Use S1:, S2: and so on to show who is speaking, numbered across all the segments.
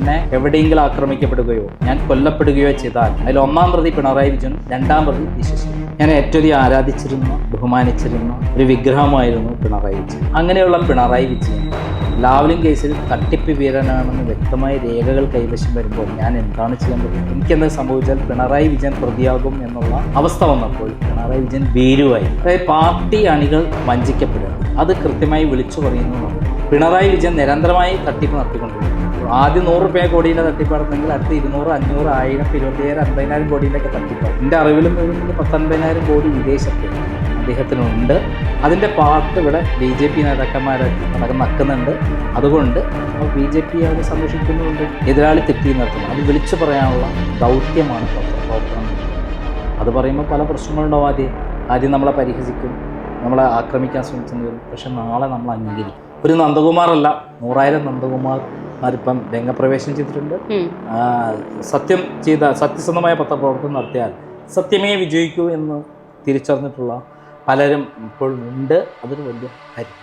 S1: എന്നെ എവിടെയെങ്കിലും ആക്രമിക്കപ്പെടുകയോ ഞാൻ കൊല്ലപ്പെടുകയോ ചെയ്താൽ അതിൽ ഒന്നാം പ്രതി പിണറായി വിജയൻ രണ്ടാം പ്രതി വിശ്വസിച്ചു ഞാൻ ഏറ്റവും ആരാധിച്ചിരുന്ന ബഹുമാനിച്ചിരുന്ന ഒരു വിഗ്രഹമായിരുന്നു പിണറായി വിജയൻ. അങ്ങനെയുള്ള പിണറായി വിജയൻ ലാവ്ലിംഗ് കേസിൽ തട്ടിപ്പ് വീരനാണെന്ന് വ്യക്തമായ രേഖകൾ കൈവശം വരുമ്പോൾ ഞാൻ എന്താണ് പറ്റുന്നത് എനിക്കെന്ത് സംഭവിച്ചാൽ പിണറായി വിജയൻ പ്രതിയാകും എന്നുള്ള അവസ്ഥ വന്നപ്പോൾ പിണറായി വിജയൻ ഭീരുവായി. അതായത് പാർട്ടി അണികൾ വഞ്ചിക്കപ്പെടുക അത് കൃത്യമായി വിളിച്ചു പറയുന്നു പിണറായി വിജയൻ നിരന്തരമായി തട്ടിപ്പ് നടത്തിക്കൊണ്ടിരിക്കുന്നു. ആദ്യം നൂറ് റുപ്യ കോടിയിലെ തട്ടിപ്പാടുന്നെങ്കിൽ അടുത്ത് ഇരുന്നൂറ് അഞ്ഞൂറ് ആയിരം ഇരുപത്തിയേഴ് അൻപതിനായിരം കോടിയിലൊക്കെ തട്ടിപ്പാടും. എന്റെ അറിവിലും ഒരു പത്തൊൻപതിനായിരം കോടി വിദേശത്ത് അദ്ദേഹത്തിനുണ്ട്. അതിന്റെ പാർട്ട് ഇവിടെ ബി ജെ പി നേതാക്കന്മാർ നടക്ക നക്കുന്നുണ്ട്. അതുകൊണ്ട് ബി ജെ പി അവരെ സംരക്ഷിക്കുന്നുണ്ട്. എതിരാളി തെറ്റി നിർത്തുന്നു അത് വിളിച്ചു പറയാനുള്ള ദൗത്യമാണ് പ്രവർത്തനം അത് പറയുമ്പോൾ പല പ്രശ്നങ്ങളുണ്ടാവും ആദ്യം. ആദ്യം നമ്മളെ പരിഹസിക്കും. നമ്മളെ ആക്രമിക്കാൻ ശ്രമിച്ചെന്ന് വരും പക്ഷെ നാളെ നമ്മൾ അംഗീകരിക്കും. ഒരു നന്ദകുമാറല്ല നൂറായിരം നന്ദകുമാർമാരിപ്പം രംഗപ്രവേശനം ചെയ്തിട്ടുണ്ട്. സത്യം ചെയ്ത സത്യസന്ധമായ പത്രപ്രവർത്തനം നടത്തിയാൽ സത്യമേ വിജയിക്കൂ എന്ന് തിരിച്ചറിഞ്ഞിട്ടുള്ള പലരും ഇപ്പോൾ ഉണ്ട്. അതൊരു വലിയ കാര്യം.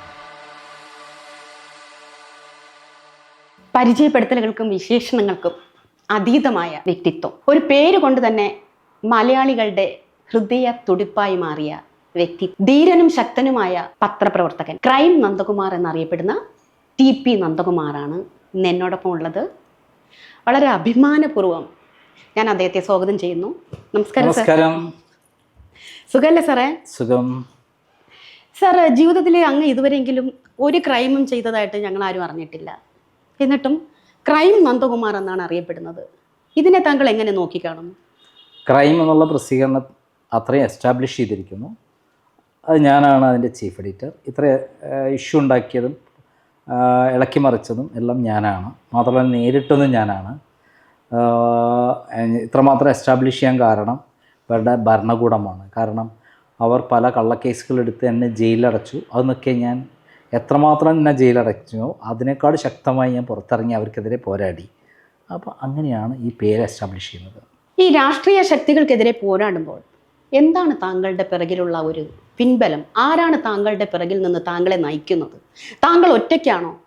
S2: പരിചയപ്പെടുത്തലുകൾക്കും വിശേഷണങ്ങൾക്കും അതീതമായ വ്യക്തിത്വം. ഒരു പേര് കൊണ്ട് തന്നെ മലയാളികളുടെ ഹൃദയ തുടിപ്പായി മാറിയ വ്യക്തി ധീരനും ശക്തനുമായ പത്രപ്രവർത്തകൻ ക്രൈം നന്ദകുമാർ എന്നറിയപ്പെടുന്ന ടി പി നന്ദകുമാറാണ് ഇന്ന് എന്നോടൊപ്പം ഉള്ളത്. വളരെ അഭിമാനപൂർവം ഞാൻ അദ്ദേഹത്തെ സ്വാഗതം ചെയ്യുന്നു. നമസ്കാരം
S1: നമസ്കാരം.
S2: സുഖമല്ലേ സാറേ?
S1: സുഖം.
S2: സാർ ജീവിതത്തിൽ അങ്ങ് ഇതുവരെയെങ്കിലും ഒരു ക്രൈമും ചെയ്തതായിട്ട് ഞങ്ങൾ ആരും അറിഞ്ഞിട്ടില്ല. എന്നിട്ടും ക്രൈം നന്ദകുമാർ എന്നാണ് അറിയപ്പെടുന്നത്. ഇതിനെ താങ്കൾ എങ്ങനെ നോക്കിക്കാണുന്നു?
S1: ക്രൈം എന്നുള്ള പ്രസിദ്ധീകരണം അത്രയും എസ്റ്റാബ്ലിഷ് ചെയ്തിരിക്കുന്നു. അത് ഞാനാണ് അതിന്റെ ചീഫ് എഡിറ്റർ. ഇത്ര ഇഷ്യൂ ഉണ്ടാക്കിയതും ഇളക്കി മറിച്ചതും എല്ലാം ഞാനാണ്. മാത്രമല്ല നേരിട്ടതും ഞാനാണ്. ഇത്രമാത്രം എസ്റ്റാബ്ലിഷ് ചെയ്യാൻ കാരണം ഇവരുടെ ഭരണകൂടമാണ്. കാരണം അവർ പല കള്ളക്കേസുകൾ എടുത്ത് എന്നെ ജയിലിലടച്ചു. അതെന്നൊക്കെ ഞാൻ എത്രമാത്രം എന്നെ ജയിലടച്ചോ അതിനേക്കാൾ ശക്തമായി ഞാൻ പുറത്തിറങ്ങി അവർക്കെതിരെ പോരാടി. അപ്പോൾ അങ്ങനെയാണ് ഈ പേര് എസ്റ്റാബ്ലിഷ് ചെയ്യുന്നത്.
S2: ഈ രാഷ്ട്രീയ ശക്തികൾക്കെതിരെ പോരാടുമ്പോൾ എന്താണ് താങ്കളുടെ പിറകിലുള്ള ഒരു പിൻബലം. ആരാണ് താങ്കളുടെ പിറകിൽ നിന്ന് താങ്കളെ നയിക്കുന്നത്? താങ്കൾ ഒറ്റയ്ക്കാണോ?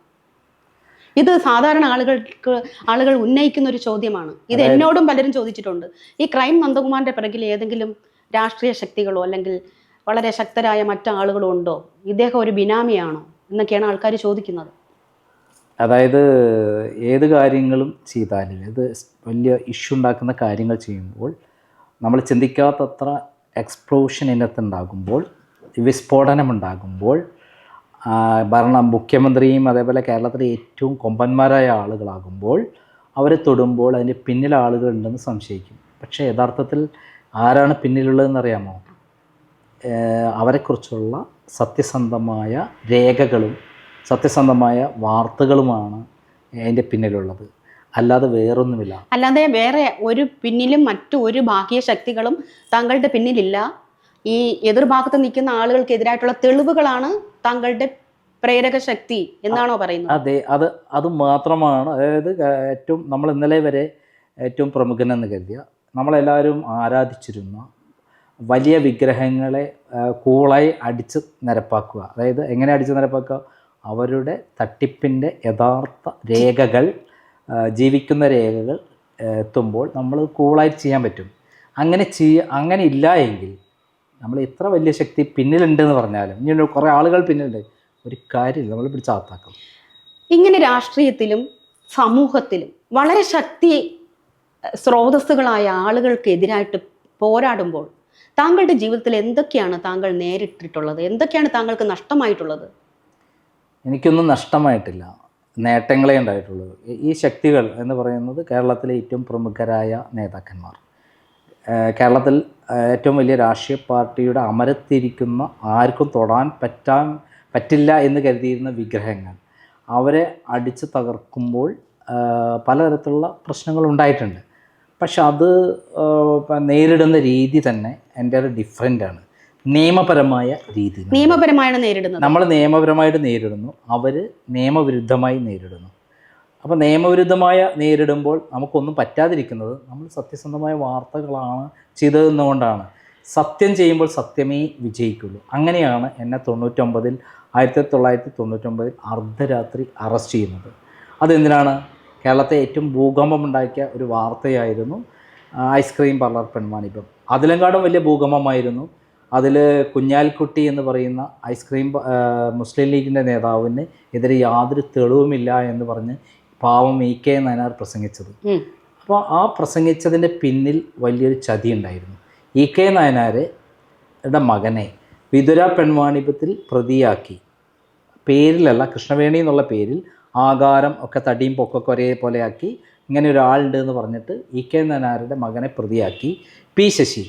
S2: ഇത് സാധാരണ ആളുകൾക്ക് ആളുകൾ ഉന്നയിക്കുന്ന ഒരു ചോദ്യമാണ്. ഇത് എന്നോടും പലരും ചോദിച്ചിട്ടുണ്ട്. ഈ ക്രൈം നന്ദകുമാറിന്റെ പിറകിൽ ഏതെങ്കിലും രാഷ്ട്രീയ ശക്തികളോ അല്ലെങ്കിൽ വളരെ ശക്തരായ മറ്റു ആളുകളോ ഉണ്ടോ? ഇദ്ദേഹം ഒരു ബിനാമിയാണോ? എന്നൊക്കെയാണ് ആൾക്കാർ ചോദിക്കുന്നത്.
S1: അതായത് ഏത് കാര്യങ്ങളും ചെയ്താലും ഏത് വലിയ ഇഷ്യൂ ഉണ്ടാക്കുന്ന കാര്യങ്ങൾ ചെയ്യുമ്പോൾ നമ്മൾ ചിന്തിക്കാത്തത്ര എക്സ്പ്ലോഷൻ ഇതിനകത്തുണ്ടാകുമ്പോൾ വിസ്ഫോടനം ഉണ്ടാകുമ്പോൾ ഭരണ മുഖ്യമന്ത്രിയും അതേപോലെ കേരളത്തിലെ ഏറ്റവും കൊമ്പന്മാരായ ആളുകളാകുമ്പോൾ അവരെ തൊടുമ്പോൾ അതിന്റെ പിന്നിൽ ആളുകളുണ്ടെന്ന് സംശയിക്കും. പക്ഷേ യഥാർത്ഥത്തിൽ ആരാണ് പിന്നിലുള്ളതെന്ന് അറിയാമോ അവരെക്കുറിച്ചുള്ള സത്യസന്ധമായ രേഖകളും സത്യസന്ധമായ വാർത്തകളുമാണ് അതിന്റെ പിന്നിലുള്ളത്. അല്ലാതെ വേറൊന്നുമില്ല.
S2: അല്ലാതെ വേറെ ഒരു പിന്നിലും മറ്റു ഒരു ബാഹ്യ ശക്തികളും താങ്കളുടെ പിന്നിലില്ല. ഈ എതിർഭാഗത്ത് നിൽക്കുന്ന ആളുകൾക്കെതിരായിട്ടുള്ള തെളിവുകളാണ് താങ്കളുടെ പ്രേരക ശക്തി എന്നാണോ പറയുന്നത്?
S1: അതെ അത് അത് മാത്രമാണ്. അതായത് ഏറ്റവും നമ്മൾ ഇന്നലെ വരെ ഏറ്റവും പ്രമുഖനെന്ന് കരുതിയ നമ്മളെല്ലാവരും ആരാധിച്ചിരുന്ന വലിയ വിഗ്രഹങ്ങളെ കൂളായി അടിച്ച് നിരപ്പാക്കുക. അതായത് എങ്ങനെ അടിച്ച് നിരപ്പാക്കുക? അവരുടെ തട്ടിപ്പിന്റെ യഥാർത്ഥ രേഖകൾ ജീവിക്കുന്ന രേഖകൾ എത്തുമ്പോൾ നമ്മൾ കൂളായി ചെയ്യാൻ പറ്റും. അങ്ങനെ ചെയ്യ അങ്ങനെ ഇല്ല എങ്കിൽ നമ്മൾ ഇത്ര വലിയ ശക്തി പിന്നിലുണ്ടെന്ന് പറഞ്ഞാലും ഇനി കുറേ ആളുകൾ പിന്നിലുണ്ട്. ഒരു കാര്യമില്ല. നമ്മൾ പിടിച്ച് അകത്താക്കും
S2: ഇങ്ങനെ രാഷ്ട്രീയത്തിലും സമൂഹത്തിലും വളരെ ശക്തി സ്രോതസ്സുകളായ ആളുകൾക്കെതിരായിട്ട് പോരാടുമ്പോൾ താങ്കളുടെ ജീവിതത്തിൽ എന്തൊക്കെയാണ് താങ്കൾ നേരിട്ടിട്ടുള്ളത്? എന്തൊക്കെയാണ് താങ്കൾക്ക് നഷ്ടമായിട്ടുള്ളത്?
S1: എനിക്കൊന്നും നഷ്ടമായിട്ടില്ല. നേട്ടങ്ങളേ ഉണ്ടായിട്ടുള്ളൂ. ഈ- ശക്തികൾ എന്ന് പറയുന്നത് കേരളത്തിലെ ഏറ്റവും പ്രമുഖരായ നേതാക്കന്മാർ. കേരളത്തിൽ ഏറ്റവും വലിയ രാഷ്ട്രീയ പാർട്ടിയുടെ അമരത്തിരിക്കുന്ന ആർക്കും തൊടാൻ പറ്റാൻ പറ്റില്ല എന്ന് കരുതിയിരുന്ന വിഗ്രഹങ്ങൾ അവരെ അടിച്ച് തകർക്കുമ്പോൾ പലതരത്തിലുള്ള പ്രശ്നങ്ങൾ ഉണ്ടായിട്ടുണ്ട്. പക്ഷെ അത് നേരിടുന്ന രീതി തന്നെ എന്റെ ഒരു ഡിഫറെന്റ് ആണ്. നിയമപരമായ രീതി
S2: നിയമപരമായാണ് നേരിടുന്നത്.
S1: നമ്മൾ നിയമപരമായിട്ട് നേരിടുന്നു. അവർ നിയമവിരുദ്ധമായി നേരിടുന്നു. അപ്പോൾ നിയമവിരുദ്ധമായ നേരിടുമ്പോൾ നമുക്കൊന്നും പറ്റാതിരിക്കുന്നത് നമ്മൾ സത്യസന്ധമായ വാർത്തകളാണ് ചെയ്തതെന്നുകൊണ്ടാണ് സത്യം ചെയ്യുമ്പോൾ സത്യമേ വിജയിക്കുള്ളൂ. അങ്ങനെയാണ് എന്നെ തൊണ്ണൂറ്റൊമ്പതിൽ ആയിരത്തി തൊള്ളായിരത്തി തൊണ്ണൂറ്റൊമ്പതിൽ അർദ്ധരാത്രി അറസ്റ്റ് ചെയ്യുന്നത്. അതെന്തിനാണ്? കേരളത്തെ ഏറ്റവും ഭൂകമ്പം ഉണ്ടാക്കിയ ഒരു വാർത്തയായിരുന്നു ഐസ്ക്രീം പാർലർ പെൺമാണിപ്പം അതിലെങ്കാടും വലിയ ഭൂകമ്പമായിരുന്നു. അതിൽ കുഞ്ഞാൽക്കുട്ടി എന്ന് പറയുന്ന ഐസ്ക്രീം മുസ്ലിം ലീഗിന്റെ നേതാവിന് എതിരെ യാതൊരു തെളിവുമില്ല എന്ന് പറഞ്ഞ് പാവം ഇ കെ നയനാർ പ്രസംഗിച്ചത്. അപ്പോൾ ആ പ്രസംഗിച്ചതിന്റെ പിന്നിൽ വലിയൊരു ചതി ഉണ്ടായിരുന്നു. ഇ കെ നായനാരുടെ മകനെ വിതുര പെൺവാണിപത്തിൽ പ്രതിയാക്കി. പേരിലല്ല കൃഷ്ണവേണി എന്നുള്ള പേരിൽ ആകാരം ഒക്കെ തടിയും പൊക്കൊക്കെ ഒരേപോലെ ആക്കി ഇങ്ങനെ ഒരാളുണ്ട് എന്ന് പറഞ്ഞിട്ട് ഇ കെ നായനാരുടെ മകനെ പ്രതിയാക്കി. പി ശശി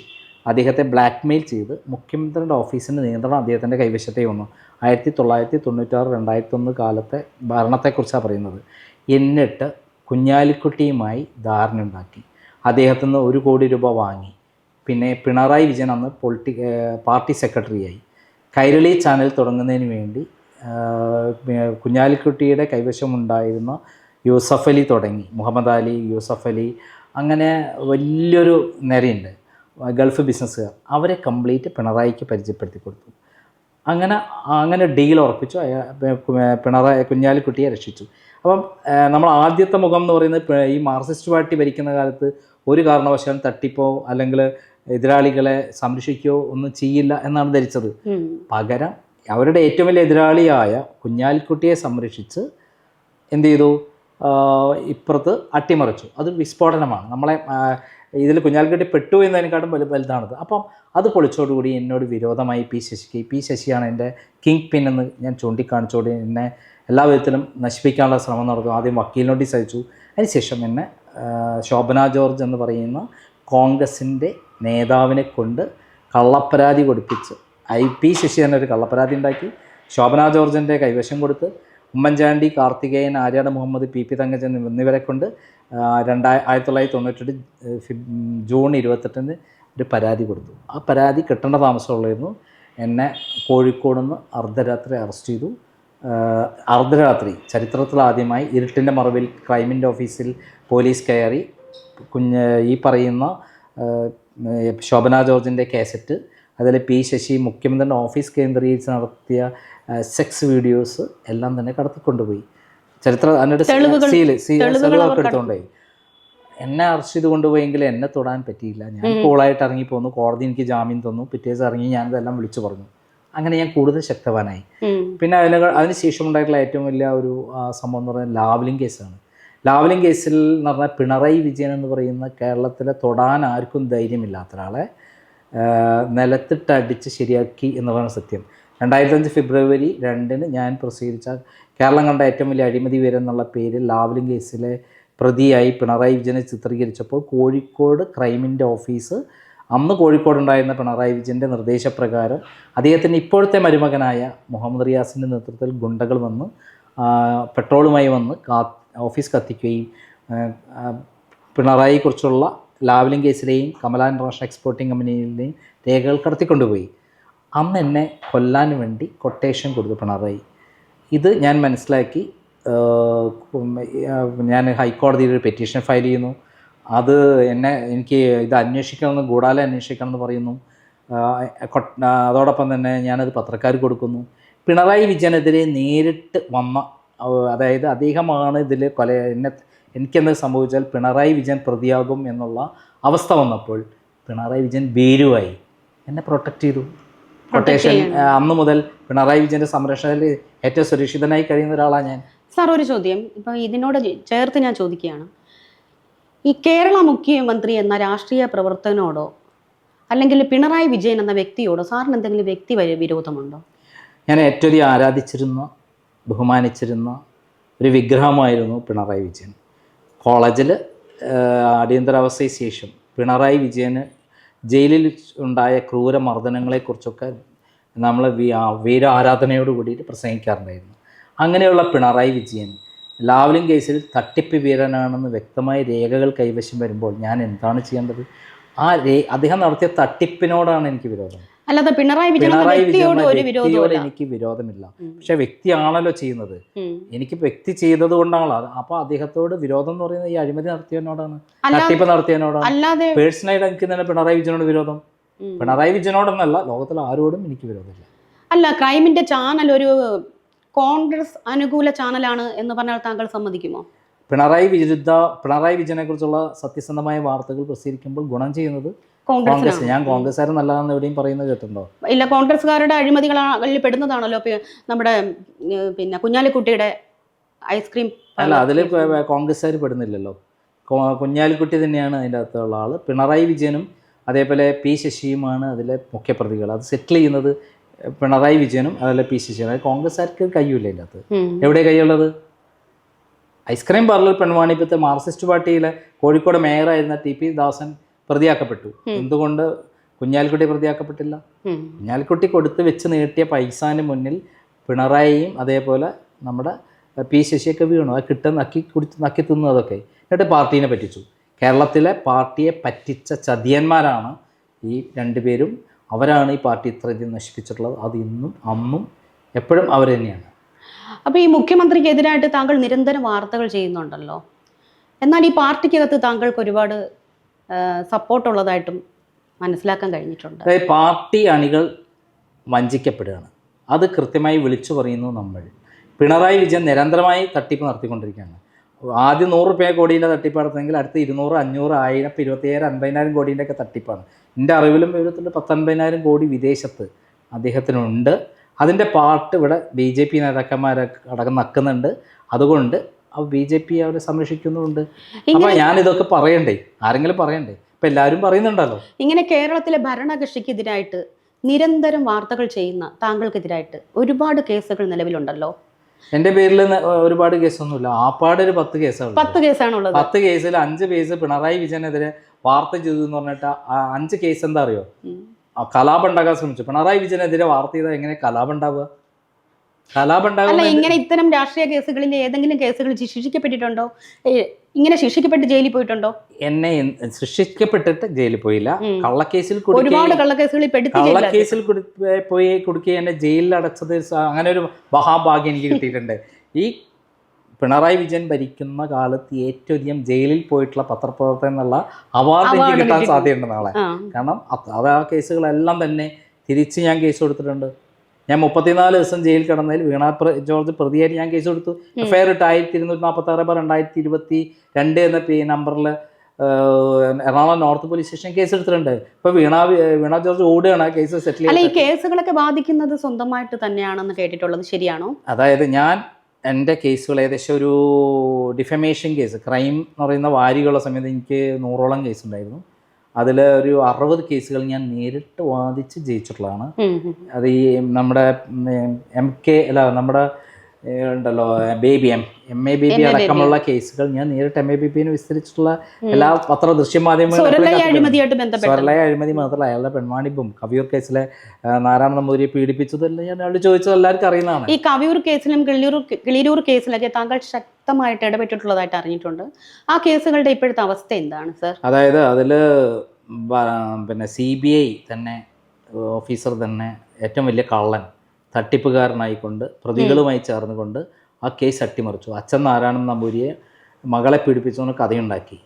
S1: അദ്ദേഹത്തെ ബ്ലാക്ക്മെയിൽ ചെയ്ത് മുഖ്യമന്ത്രിയുടെ ഓഫീസിന്റെ നിയന്ത്രണം അദ്ദേഹത്തിന്റെ കൈവശത്തേ വന്നു. ആയിരത്തി തൊള്ളായിരത്തി തൊണ്ണൂറ്റാറ് രണ്ടായിരത്തി ഒന്ന് കാലത്തെ ഭരണത്തെക്കുറിച്ചാണ് പറയുന്നത്. എന്നിട്ട് കുഞ്ഞാലിക്കുട്ടിയുമായി ധാരണ ഉണ്ടാക്കി അദ്ദേഹത്തു നിന്ന് ഒരു കോടി രൂപ വാങ്ങി. പിന്നെ പിണറായി വിജയൻ അന്ന് പൊളിറ്റി പാർട്ടി സെക്രട്ടറിയായി. കൈരളി ചാനൽ തുടങ്ങുന്നതിന് വേണ്ടി കുഞ്ഞാലിക്കുട്ടിയുടെ കൈവശമുണ്ടായിരുന്ന യൂസഫ് അലി തുടങ്ങി. മുഹമ്മദ് അലി യൂസഫ് അലി അങ്ങനെ വലിയൊരു നിരയുണ്ട്. ഗൾഫ് ബിസിനസ്സുകാർ. അവരെ കംപ്ലീറ്റ് പിണറായിക്ക് പരിചയപ്പെടുത്തി കൊടുത്തു. അങ്ങനെ അങ്ങനെ ഡീൽ ഉറപ്പിച്ചു. പിണറായി കുഞ്ഞാലിക്കുട്ടിയെ രക്ഷിച്ചു. അപ്പം നമ്മൾ ആദ്യത്തെ മുഖം എന്ന് പറയുന്നത് ഈ മാർക്സിസ്റ്റ് പാർട്ടി ഭരിക്കുന്ന കാലത്ത് ഒരു കാരണവശാലും തട്ടിപ്പോ അല്ലെങ്കിൽ എതിരാളികളെ സംരക്ഷിക്കുകയോ ഒന്നും ചെയ്യില്ല എന്നാണ് ധരിച്ചത്. പകരം അവരുടെ ഏറ്റവും വലിയ എതിരാളിയായ കുഞ്ഞാലിക്കുട്ടിയെ സംരക്ഷിച്ച് എന്ത് ചെയ്തു? ഇപ്പുറത്ത് അട്ടിമറിച്ചു. അത് വിസ്ഫോടനമാണ്. നമ്മളെ ഇതിൽ കുഞ്ഞാലിക്കുട്ടി പെട്ടു എന്നതിനെക്കാട്ടും വലു വലുതാണത്. അപ്പം അത് പൊളിച്ചോടുകൂടി എന്നോട് വിരോധമായി പി ശശിക്ക് പി ശശിയാണ് എന്റെ കിങ് പിൻ എന്ന് ഞാൻ ചൂണ്ടിക്കാണിച്ചോടി എന്നെ എല്ലാ വിധത്തിലും നശിപ്പിക്കാനുള്ള ശ്രമം നടന്നു ആദ്യം വക്കീൽ നോട്ടീസ് അയച്ചു. അതിനുശേഷം എന്നെ ശോഭന ജോർജ് എന്ന് പറയുന്ന കോൺഗ്രസിന്റെ നേതാവിനെ കൊണ്ട് കള്ളപ്പരാതി കൊടുപ്പിച്ച് ഐ പി ശശി തന്നെ ഒരു കള്ളപ്പരാതി ഉണ്ടാക്കി. ശോഭന ജോർജിന്റെ കൈവശം കൊടുത്ത് ഉമ്മൻചാണ്ടി കാർത്തികേയൻ ആര്യാട് മുഹമ്മദ് പി പി തങ്കജൻ എന്നിവരെ കൊണ്ട് രണ്ടായി ആയിരത്തി തൊള്ളായിരത്തി തൊണ്ണൂറ്റെട്ട് ജൂൺ ഇരുപത്തെട്ടിന് ഒരു പരാതി കൊടുത്തു. ആ പരാതി കിട്ടേണ്ട താമസമുള്ളായിരുന്നു. എന്നെ കോഴിക്കോട് നിന്ന് അർദ്ധരാത്രി അറസ്റ്റ് ചെയ്തു. അർദ്ധരാത്രി ചരിത്രത്തിൽ ആദ്യമായി ഇരുട്ടിന്റെ മറവിൽ ക്രൈമിന്റെ ഓഫീസിൽ പോലീസ് കയറി കുഞ്ഞ് ഈ പറയുന്ന ശോഭന ജോർജിന്റെ കാസറ്റ് അതിൽ പി ശശി മുഖ്യമന്ത്രിയുടെ ഓഫീസ് കേന്ദ്രീകരിച്ച് നടത്തിയ സെക്സ് വീഡിയോസ് എല്ലാം തന്നെ കടത്തിക്കൊണ്ടുപോയി. ചരിത്ര
S2: അതിന്റെ
S1: സീൽ സീ
S2: തെളിവുകൾ
S1: എടുത്തുകൊണ്ടുപോയി എന്നെ അറസ്റ്റ് ചെയ്ത് കൊണ്ടുപോയെങ്കിൽ എന്നെ തൊടാൻ പറ്റിയില്ല. ഞാൻ കൂളായിട്ട് ഇറങ്ങി പോന്നു കോടതി എനിക്ക് ജാമ്യം തന്നു. പിറ്റേ ദിവസം ഇറങ്ങി ഞാനിതെല്ലാം വിളിച്ചു പറഞ്ഞു. അങ്ങനെ ഞാൻ കൂടുതൽ ശക്തവാനായി. പിന്നെ അതിന് അതിനുശേഷം ഉണ്ടായിട്ടുള്ള ഏറ്റവും വലിയ ഒരു സംഭവം എന്ന് പറയുന്നത് ലാവ്ലിംഗ് കേസാണ്. ലാവ്ലിംഗ് കേസിൽ എന്ന് പറഞ്ഞാൽ പിണറായി വിജയൻ എന്ന് പറയുന്ന കേരളത്തിലെ തൊടാൻ ആർക്കും ധൈര്യമില്ലാത്ത ഒരാളെ നിലത്തിട്ട് അടിച്ച് ശരിയാക്കി എന്ന് പറയുന്ന സത്യം. രണ്ടായിരത്തഞ്ച് ഫെബ്രുവരി രണ്ടിന് ഞാൻ പ്രസിദ്ധീകരിച്ച കേരളം കണ്ട ഏറ്റവും വലിയ അഴിമതി എന്നുള്ള പേര് ലാവ്ലിംഗ് കേസിലെ പ്രതിയായി പിണറായി വിജയനെ ചിത്രീകരിച്ചപ്പോൾ കോഴിക്കോട് ക്രൈമിന്റെ ഓഫീസ് അന്ന് കോഴിക്കോടുണ്ടായിരുന്ന പിണറായി വിജയന്റെ നിർദ്ദേശപ്രകാരം അദ്ദേഹത്തിന്റെ ഇപ്പോഴത്തെ മരുമകനായ മുഹമ്മദ് റിയാസിന്റെ നേതൃത്വത്തിൽ ഗുണ്ടകൾ വന്ന് പെട്രോളുമായി വന്ന് കാ ഓഫീസ് കത്തിക്കുകയും പിണറായിയെക്കുറിച്ചുള്ള ലാവലിംഗ് കേസിലെയും കമല ഇന്റർനാഷണൽ എക്സ്പോർട്ടിംഗ് കമ്പനിയിലെയും രേഖകൾ കടത്തിക്കൊണ്ടുപോയി. അന്ന് എന്നെ കൊല്ലാൻ വേണ്ടി കൊട്ടേഷൻ കൊടുത്തു പിണറായി. ഇത് ഞാൻ മനസ്സിലാക്കി ഞാൻ ഹൈക്കോടതിയിൽ ഒരു പെറ്റീഷൻ ഫയൽ ചെയ്യുന്നു. അത് എന്നെ എനിക്ക് ഇത് അന്വേഷിക്കണമെന്ന് ഗൂഢാലെ അന്വേഷിക്കണം എന്ന് പറയുന്നു അതോടൊപ്പം തന്നെ ഞാനത് പത്രക്കാർ കൊടുക്കുന്നു. പിണറായി വിജയനെതിരെ നേരിട്ട് വന്ന അതായത് അദ്ദേഹമാണ് ഇതിൽ കൊല എന്നെ എനിക്കെന്ത് സംഭവിച്ചാൽ പിണറായി വിജയൻ പ്രതിയാകും എന്നുള്ള അവസ്ഥ വന്നപ്പോൾ പിണറായി വിജയൻ വേരുവായി എന്നെ പ്രൊട്ടക്റ്റ് ചെയ്തു. പ്രൊട്ടക്ഷൻ അന്ന് മുതൽ പിണറായി വിജയന്റെ സംരക്ഷണത്തിൽ ഏറ്റവും സുരക്ഷിതനായി കഴിയുന്ന ഒരാളാണ് ഞാൻ.
S2: സാർ ഒരു ചോദ്യം. ഇപ്പം ഇതിനോട് ചേർത്ത് ഞാൻ ചോദിക്കുകയാണ്. ഈ കേരള മുഖ്യമന്ത്രി എന്ന രാഷ്ട്രീയ പ്രവർത്തനോടോ അല്ലെങ്കിൽ പിണറായി വിജയൻ എന്ന വ്യക്തിയോടോ സാറിന് എന്തെങ്കിലും വ്യക്തി വരെ വിരോധമുണ്ടോ?
S1: ഞാൻ ഏറ്റവും ആരാധിച്ചിരുന്ന ബഹുമാനിച്ചിരുന്ന ഒരു വിഗ്രഹമായിരുന്നു പിണറായി വിജയൻ. കോളേജിൽ അടിയന്തരാവസ്ഥയ്ക്ക് ശേഷം പിണറായി വിജയന് ജയിലിൽ ഉണ്ടായ ക്രൂര മർദ്ദനങ്ങളെക്കുറിച്ചൊക്കെ നമ്മൾ വീര ആരാധനയോട് കൂടിയിട്ട് പ്രസംഗിക്കാറുണ്ടായിരുന്നു. അങ്ങനെയുള്ള പിണറായി വിജയൻ ലാവ്ലിംഗ് കേസിൽ തട്ടിപ്പ് വീരനാണെന്ന് വ്യക്തമായ രേഖകൾ കൈവശം വരുമ്പോൾ ഞാൻ എന്താണ് ചെയ്യേണ്ടത്? ആ രേ അദ്ദേഹം നടത്തിയ തട്ടിപ്പിനോടാണ് എനിക്ക് വിരോധം.
S2: അല്ലാതെ പിണറായി
S1: വിജയനോട്
S2: വ്യക്തിയോട്
S1: എനിക്ക് വിരോധമില്ല. പക്ഷെ വ്യക്തിയാണല്ലോ ചെയ്യുന്നത്. എനിക്ക് വ്യക്തി ചെയ്തത് കൊണ്ടാണല്ലോ. അപ്പൊ അദ്ദേഹത്തോട് വിരോധം എന്ന് പറയുന്നത് ഈ അഴിമതി നടത്തിയതിനോടാണ് തട്ടിപ്പ് നടത്തിയതിനോടാണ് പേഴ്സണലായിട്ട് എനിക്ക് തന്നെ പിണറായി വിജയനോട് വിരോധം. പിണറായി വിജയനോടൊന്നല്ല ലോകത്തിൽ ആരോടും എനിക്ക് വിരോധമില്ല.
S2: അല്ല ക്രൈമിന്റെ ചാനൽ ഒരു കോൺഗ്രസ് അനുകൂല ചാനലാണ് എന്ന് പറഞ്ഞാൽ താങ്കൾ സമ്മതിക്കുമോ?
S1: പിണറായി വിരുദ്ധ പിണറായി വിജയനെ കുറിച്ചുള്ള സത്യസന്ധമായ വാർത്തകൾ പ്രസിദ്ധീകരിക്കുമ്പോൾ ഗുണം ചെയ്യുന്നത് കോൺഗ്രസ്. ഞാൻ കോൺഗ്രസ്സുകാരൻ നല്ലതാണെന്ന് എവിടെയും പറയുന്നത് കേട്ടിട്ടുണ്ടോ?
S2: ഇല്ല കോൺഗ്രസ്സുകാരുടെ അഴിമതികളിൽ പെടുന്നതാണല്ലോ നമ്മുടെ പിന്നെ കുഞ്ഞാലിക്കുട്ടിയുടെ ഐസ്ക്രീം
S1: അല്ല അതിൽ കോൺഗ്രസ്സുകാർ പെടുന്നില്ലല്ലോ. കുഞ്ഞാലിക്കുട്ടി തന്നെയാണ് അതിന്റെ അകത്തുള്ള ആൾ പിണറായി വിജയനും അതേപോലെ പി ശശിയുമാണ് അതിലെ മുഖ്യപ്രതികൾ. അത് സെറ്റിൽ ചെയ്യുന്നത് പിണറായി വിജയനും അതുപോലെ പി സി അത് കോൺഗ്രസ്സുകാർക്ക് കഴിയില്ല അതിന്റെ അകത്ത്. എവിടെ കൈയുള്ളത്? ഐസ്ക്രീം പാർലർ പെൺവാണിപ്പത്തെ മാർക്സിസ്റ്റ് പാർട്ടിയിലെ കോഴിക്കോട് മേയറായിരുന്ന ടി പി ദാസൻ പ്രതിയാക്കപ്പെട്ടു. എന്തുകൊണ്ട് കുഞ്ഞാലിക്കുട്ടി പ്രതിയാക്കപ്പെട്ടില്ല. കുഞ്ഞാലിക്കുട്ടി കൊടുത്ത് വെച്ച് നീട്ടിയ പൈസാന് മുന്നിൽ പിണറായിയും അതേപോലെ നമ്മുടെ പി ശശിയൊക്കെ വീണു. അത് കിട്ടാൻ നക്കി കുടിച്ച് നക്കി തിന്നു അതൊക്കെ. എന്നിട്ട് പാർട്ടീനെ പറ്റിച്ചു. കേരളത്തിലെ പാർട്ടിയെ പറ്റിച്ച ചതിയന്മാരാണ് ഈ രണ്ടുപേരും അവരാണ് ഈ പാർട്ടി ഇത്രയധികം നശിപ്പിച്ചിട്ടുള്ളത്. അത് ഇന്നും അന്നും എപ്പോഴും അവർ തന്നെയാണ്.
S2: അപ്പൊ ഈ മുഖ്യമന്ത്രിക്കെതിരായിട്ട് താങ്കൾ നിരന്തരം വാർത്തകൾ ചെയ്യുന്നുണ്ടല്ലോ. എന്നാൽ ഈ പാർട്ടിക്കകത്ത് താങ്കൾക്ക് ഒരുപാട് സപ്പോർട്ടുള്ളതായിട്ടും മനസ്സിലാക്കാൻ കഴിഞ്ഞിട്ടുണ്ട്.
S1: അതായത് പാർട്ടി അണികൾ വഞ്ചിക്കപ്പെടുകയാണ്. അത് കൃത്യമായി വിളിച്ചു പറയുന്നു നമ്മൾ. പിണറായി വിജയൻ നിരന്തരമായി തട്ടിപ്പ് നടത്തിക്കൊണ്ടിരിക്കുകയാണ്. ആദ്യം നൂറ് റുപ്യ കോടീന്റെ തട്ടിപ്പ് അടുത്ത് അടുത്ത ഇരുന്നൂറ് അഞ്ഞൂറ് ആയിരം ഇപ്പം ഇരുപത്തിയേഴ് അൻപതിനായിരം കോടീന്റെ ഒക്കെ തട്ടിപ്പാണ്. എന്റെ അറിവിലും വിവരത്തിൽ പത്തൊൻപതിനായിരം കോടി വിദേശത്ത് അദ്ദേഹത്തിനുണ്ട്. അതിന്റെ പാർട്ട് ഇവിടെ ബി ജെ പി നേതാക്കന്മാരൊക്കെ അടക്കം നക്കുന്നുണ്ട്. അതുകൊണ്ട് ആ ബി ജെ പി അവരെ സംരക്ഷിക്കുന്നുണ്ട് അപ്പോൾ ഞാനിതൊക്കെ പറയണ്ടേ? ആരെങ്കിലും പറയണ്ടേ? ഇപ്പം എല്ലാവരും പറയുന്നുണ്ടല്ലോ.
S2: ഇങ്ങനെ കേരളത്തിലെ ഭരണകക്ഷിക്കെതിരായിട്ട് നിരന്തരം വാർത്തകൾ ചെയ്യുന്ന താങ്കൾക്കെതിരായിട്ട് ഒരുപാട് കേസുകൾ നിലവിലുണ്ടല്ലോ.
S1: എന്റെ പേരിൽ ഒരുപാട് കേസൊന്നുമില്ല. ആപ്പാട് ഒരു പത്ത് കേസാണ്
S2: പത്ത് കേസാണുള്ളത്.
S1: പത്ത് കേസിൽ അഞ്ച് കേസ് പിണറായി വിജയനെതിരെ വാർത്ത ചെയ്തു എന്ന് പറഞ്ഞിട്ട് ആ അഞ്ച് കേസ് എന്താ അറിയോ? കലാപുണ്ടാക്കാൻ ശ്രമിച്ചു. പിണറായി വിജയനെതിരെ വാർത്ത ചെയ്താൽ എങ്ങനെ കലാപം ഉണ്ടാവുക? കലാപം
S2: അല്ല ഇങ്ങനെ ഇത്തരം രാഷ്ട്രീയ കേസുകളിൽ ഏതെങ്കിലും കേസുകൾ ശിക്ഷിക്കപ്പെട്ടിട്ടുണ്ടോ? ഇങ്ങനെ ശിക്ഷിക്കപ്പെട്ട് ജയിലിൽ പോയിട്ടുണ്ടോ
S1: എന്നെ ശിക്ഷിക്കപ്പെട്ടിട്ട് ജയിലിൽ പോയില്ല. കള്ളക്കേസിൽ
S2: ഒരുപാട് കള്ളക്കേസുകളിൽ.
S1: കള്ളക്കേസിൽ പോയി കുടുക്കി എന്നെ ജയിലിൽ അടച്ചത് അങ്ങനെ ഒരു മഹാഭാഗ്യം എനിക്ക് കിട്ടിയിട്ടുണ്ട് ഈ പിണറായി വിജയൻ ഭരിക്കുന്ന കാലത്ത് ഏറ്റവും അധികം ജയിലിൽ പോയിട്ടുള്ള പത്രപ്രവർത്തകൻ എന്നുള്ള അവാർഡ് എനിക്ക് കിട്ടാൻ. സാധ്യതയുണ്ട് നാളെ കാരണം അത് ആ കേസുകളെല്ലാം തന്നെ തിരിച്ച് ഞാൻ കേസ് കൊടുത്തിട്ടുണ്ട് ഞാൻ മുപ്പത്തിനാല് ദിവസം ജയിലിൽ കിടന്നതിൽ വീണ ജോർജ് പ്രതിയായിട്ട് ഞാൻ കേസ് കൊടുത്തു. എഫ് ഐ ആർ ഇട്ട് ആയിരത്തി ഇരുന്നൂറ്റി നാൽപ്പത്തി ആറ് രണ്ടായിരത്തി ഇരുപത്തി രണ്ട് എന്ന പി നമ്പറിൽ Ernakulam north police station case എടുത്തിട്ടുണ്ട്. ഇപ്പൊ വീണ വീണ ജോർജ് ഓടുകയാണ് കേസ് സെറ്റിൽ
S2: അല്ല ഈ കേസുകളൊക്കെ ബാധിക്കുന്നത് സ്വന്തമായിട്ട് തന്നെയാണെന്ന് കേട്ടിട്ടുള്ളത് ശരിയാണോ?
S1: അതായത് ഞാൻ എന്റെ കേസുകൾ ഏകദേശം ഒരു ഡിഫമേഷൻ കേസ് ക്രൈം എന്ന് പറയുന്ന വാരികളുള്ള സമയത്ത് എനിക്ക് നൂറോളം കേസ് ഉണ്ടായിരുന്നു. അതിൽ ഒരു അറുപത് കേസുകൾ ഞാൻ നേരിട്ട് വാദിച്ച് ജയിച്ചിട്ടുള്ളതാണ്. അത് ഈ നമ്മുടെ എം കെ അല്ല നമ്മുടെ ഉണ്ടല്ലോ Baby M. M A B
S2: B
S1: അടക്കമുള്ള കേസുകൾ ഞാൻ നേരിട്ട് എം എ ബി ബേബിനെ വിസ്തരിച്ചിട്ടുള്ള എല്ലാ പത്ര
S2: ദൃശ്യമാധ്യമങ്ങളും
S1: സ്വർലയ അഴിമതി മാത്രമല്ല അയാളുടെ പെൺവാണിപ്പും കവിയൂർ കേസിലെ നാരായണ നമ്പൂതിരിയെ പീഡിപ്പിച്ചതെല്ലാം ഞാൻ അയാളോട് ചോദിച്ചത് എല്ലാവർക്കും അറിയുന്നതാണ്.
S2: ഈ കവിയൂർ കേസിലും കിളിയൂർ കിളിരൂർ കേസിലൊക്കെ താങ്കൾ ശക്തമായിട്ട് ഇടപെട്ടിട്ടുള്ളതായിട്ട് അറിഞ്ഞിട്ടുണ്ട്. ആ കേസുകളുടെ ഇപ്പോഴത്തെ അവസ്ഥ എന്താണ് സർ?
S1: അതായത് അതിൽ പിന്നെ സി ബി ഐ തന്നെ ഓഫീസർ തന്നെ ഏറ്റവും വലിയ കള്ളൻ തട്ടിപ്പുകാരനായിക്കൊണ്ട് പ്രതികളുമായി ചേർന്നുകൊണ്ട് ആ കേസ് അട്ടിമറിച്ചു. അച്ഛൻ നാരായണൻ നമ്പൂരിയെ മകളെ പീഡിപ്പിച്ചുകൊണ്ട് കഥയുണ്ടാക്കി.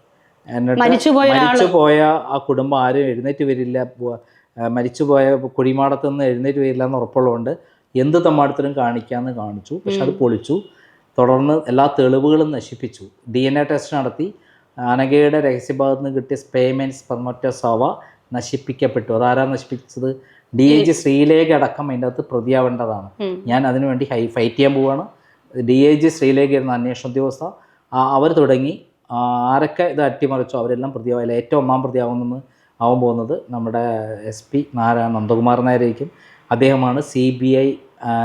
S1: എന്നിട്ട്
S2: മരിച്ചുപോയ
S1: ആ കുടുംബം ആരും എഴുന്നേറ്റ് വരില്ല. മരിച്ചുപോയ കുഴിമാടത്ത് നിന്ന് എഴുന്നേറ്റ് വരില്ല എന്ന് ഉറപ്പുള്ളതുകൊണ്ട് എന്ത് തമ്മാടത്തിലും കാണിക്കാമെന്ന് കാണിച്ചു. പക്ഷെ അത് പൊളിച്ചു. തുടർന്ന് എല്ലാ തെളിവുകളും നശിപ്പിച്ചു. ഡി എൻ എ ടെസ്റ്റ് നടത്തി. അനഘയുടെ രഹസ്യഭാഗത്ത് നിന്ന് കിട്ടിയ സ്പേമെൻസ് പെർമറ്റോസോവ നശിപ്പിക്കപ്പെട്ടു. അതാരാ നശിപ്പിച്ചത്? ഡി ഐ ജി ശ്രീലേഖ അടക്കം അതിന്റെ അകത്ത് പ്രതിയാവേണ്ടതാണ്. ഞാൻ അതിനുവേണ്ടി ഹൈ ഫൈറ്റ് ചെയ്യാൻ പോവുകയാണ് ഡി ഐ ജി ശ്രീലേഖ എന്ന അന്വേഷണ ഉദ്യോഗസ്ഥ. അവർ തുടങ്ങി. ആരൊക്കെ ഇത് അട്ടിമറിച്ചോ അവരെല്ലാം പ്രതിയാവില്ല ഏറ്റവും ഒന്നാം പ്രതിയാവുന്നെന്ന് ആവാൻ പോകുന്നത് നമ്മുടെ എസ് പി നാരായണ നന്ദകുമാർ നായരായിരിക്കും. അദ്ദേഹമാണ് സി ബി ഐ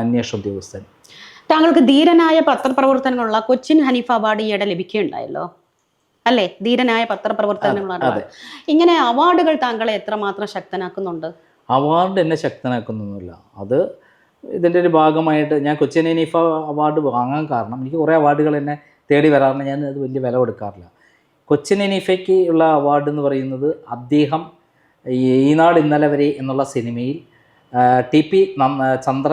S1: അന്വേഷണ ഉദ്യോഗസ്ഥൻ.
S2: താങ്കൾക്ക് ധീരനായ പത്രപ്രവർത്തനങ്ങളുള്ള കൊച്ചിൻ ഹനീഫ അവാർഡ് ഈയിടെ ലഭിക്കുകയുണ്ടായല്ലോ? അല്ലേ? ധീരനായ
S1: പത്രപ്രവർത്തനങ്ങളാണ്.
S2: ഇങ്ങനെ അവാർഡുകൾ താങ്കളെ എത്രമാത്രം ശക്തനാക്കുന്നുണ്ട്?
S1: അവാർഡ് എന്നെ ശക്തനാക്കുന്നൊന്നുമില്ല. അത് ഇതിന്റെ ഒരു ഭാഗമായിട്ട് ഞാൻ കൊച്ചിൻ ഇനിഫ അവാർഡ് വാങ്ങാൻ കാരണം എനിക്ക് കുറേ അവാർഡുകൾ എന്നെ തേടി വരാറുണ്ട് ഞാൻ അത് വലിയ വില കൊടുക്കാറില്ല. കൊച്ചിൻ എനിഫയ്ക്ക് ഉള്ള അവാർഡ് എന്ന് പറയുന്നത് അദ്ദേഹം ഈനാട് ഇന്നലെ വരെ എന്നുള്ള സിനിമയിൽ ടി പി ചന്ദ്ര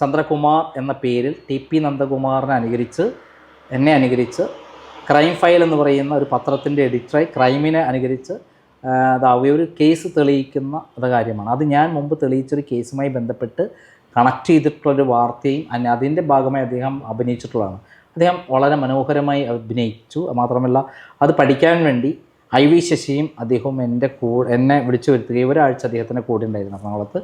S1: ചന്ദ്രകുമാർ എന്ന പേരിൽ ടി പി നന്ദകുമാറിനെ അനുകരിച്ച് എന്നെ അനുകരിച്ച് ക്രൈം ഫയൽ എന്ന് പറയുന്ന ഒരു പത്രത്തിന്റെ എഡിറ്ററായി ക്രൈമിനെ അനുകരിച്ച് ആ, അത് അവ ഒരു കേസ് തെളിയിക്കുന്ന ഒരു കാര്യമാണ്. അത് ഞാൻ മുമ്പ് തെളിയിച്ചൊരു കേസുമായി ബന്ധപ്പെട്ട് കണക്ട് ചെയ്തിട്ടുള്ളൊരു വാർത്തയും അതിന്റെ ഭാഗമായി അദ്ദേഹം അഭിനയിച്ചിട്ടുള്ളതാണ്. അദ്ദേഹം വളരെ മനോഹരമായി അഭിനയിച്ചു. മാത്രമല്ല അത് പഠിക്കാൻ വേണ്ടി ഐ വി ശശിയും അദ്ദേഹവും എന്റെ കൂടെ എന്നെ വിളിച്ചു വരുത്തുകയും ഒരാഴ്ച അദ്ദേഹത്തിന്റെ കൂടെ ഉണ്ടായിരുന്നു എറണാകുളത്ത്.